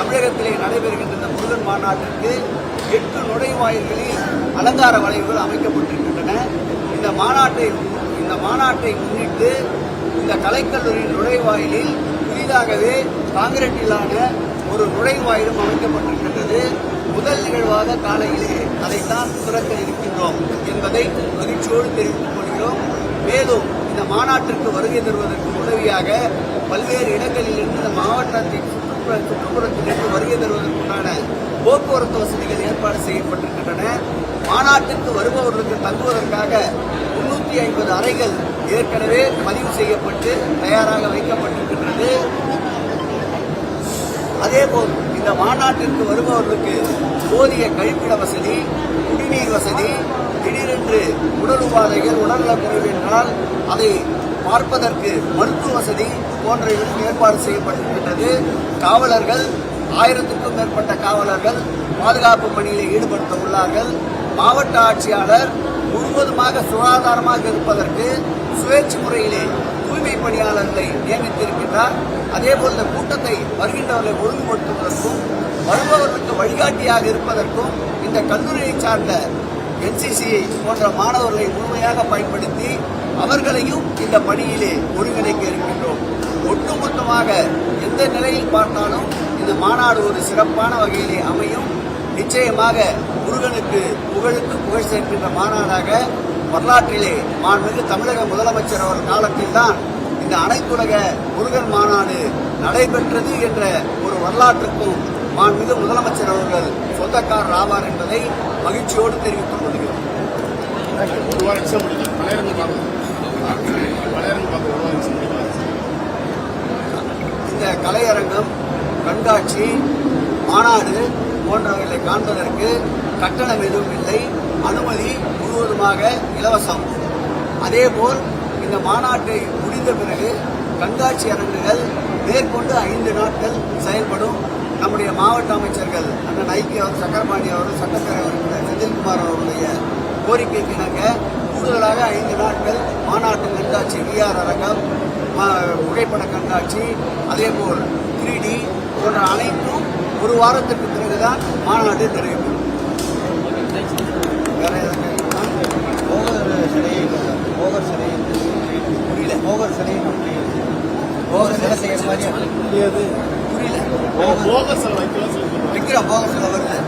தமிழகத்திலே நடைபெறுகின்ற இந்த முருகன் மாநாட்டிற்கு எட்டு நுழைவாயில்களில் அலங்கார வளைவுகள் அமைக்கப்பட்டிருக்கின்றன. இந்த மாநாட்டை இந்த மாநாட்டை முன்னிட்டு இந்த கலைக்கல்லூரியின் நுழைவாயிலில் புதிதாகவே காங்கிரீட்டிலான ஒரு நுழைவாயிலும் அமைக்கப்பட்டிருக்கின்றது. முதல் நிகழ்வாக காலையிலே அதைத்தான் திறக்க இருக்கின்றோம் என்பதை மகிழ்ச்சியோடு தெரிவித்துக் கொள்கிறோம். மேலும் இந்த மாநாட்டிற்கு வருகை தருவதற்கு உதவியாக பல்வேறு இடங்களில் இருந்து இந்த மாவட்டத்தின் சுற்றுப்புறத்திலிருந்து வருகை தருவதற்குண்டான போக்குவரத்து வசதிகள் ஏற்பாடு செய்யப்பட்டிருக்கின்றன. மாநாட்டுக்கு வருபவர்களுக்கு தங்குவதற்காக முன்னூற்றி ஐம்பது அறைகள் ஏற்கனவே பதிவு செய்யப்பட்டு தயாராக வைக்கப்பட்டிருக்கின்றது. அதேபோல் இந்த மாநாட்டிற்கு வருபவர்களுக்கு போதிய கழிப்பிட வசதி குடிநீர் வசதி திடீரென்று உடல் உபாதைகள் உடல்நலக்குறைவு என்றால் அதை பார்ப்பதற்கு மருத்துவ வசதி போன்றவைகளும் ஏற்பாடு செய்யப்பட்டிருக்கின்றது. காவலர்கள் ஆயிரத்துக்கும் மேற்பட்ட காவலர்கள் பாதுகாப்பு பணியில் ஈடுபடுத்த உள்ளார்கள். மாவட்ட ஆட்சியாளர் முழுவதுமாக சுகாதாரமாக இருப்பதற்கு சுயேட்சை முறையிலே தூய்மை பணியாளர்களை நியமித்திருக்கின்றார். அதேபோல் இந்த கூட்டத்தை வருகின்றவர்களை ஒழுங்குபடுத்துவதற்கும் வருபவர்களுக்கு வழிகாட்டியாக இருப்பதற்கும் இந்த கல்லூரியை சார்ந்த என்சிசி போன்ற மாணவர்களை முழுமையாக பயன்படுத்தி அவர்களையும் இந்த பணியிலே ஒருங்கிணைக்க இருக்கின்றோம். ஒட்டுமொத்தமாக எந்த நிலையில் பார்த்தாலும் இந்த மாநாடு ஒரு சிறப்பான வகையிலே அமையும். நிச்சயமாக முருகனுக்கு புகழுக்கு புகழ் சேர்க்கின்ற மாநாடாக வரலாற்றிலே மாண்புமிகு தமிழக முதலமைச்சர் அவர் காலத்தில்தான் இந்த அனைத்துலக முருகன் மாநாடு நடைபெற்றது என்ற ஒரு வரலாற்றுக்கும் மாண்புமிகு முதலமைச்சர் அவர்கள் சொந்தக்காரர் ஆவார் என்பதை மகிழ்ச்சியோடு தெரிவித்துக் கொள்கிறோம். ஒரு முடியும் இந்த கலையரங்கம் கண்காட்சி மாநாடு போன்றவைகளை காண்பதற்கு கட்டணம் எதுவும் இல்லை. அனுமதி முழுவதுமாக இலவசம். அதேபோல் இந்த மாநாட்டை முடிந்த பிறகு கண்காட்சி அரங்குகள் மேற்கொண்டு ஐந்து நாட்கள் செயல்படும் நம்முடைய மாவட்ட அமைச்சர்கள் அண்ணன் ஐக்கிய அவர் சக்கரபாணி அவர் சட்டப்பேரவை உறுப்பினர் செந்தில்குமார் அவருடைய கோரிக்கைக்கு இணங்க கூடுதலாக ஐந்து நாட்கள் மாநாட்டு கண்காட்சி விஆர் அரங்கம் புகைப்பட கண்காட்சி அதேபோல் த்ரீ டி போன்ற அனைத்தும் ஒரு வாரத்திற்கு பிறகுதான் மாநாடு நிறைவு பெறும். வேற? போகர் சிலையை போகர் சிலையை புரியல போகர் சிலையை போகர் சிலை செய்யற மாதிரி புரியல. போக சார் வைக்கலாம் போகர் சில வருது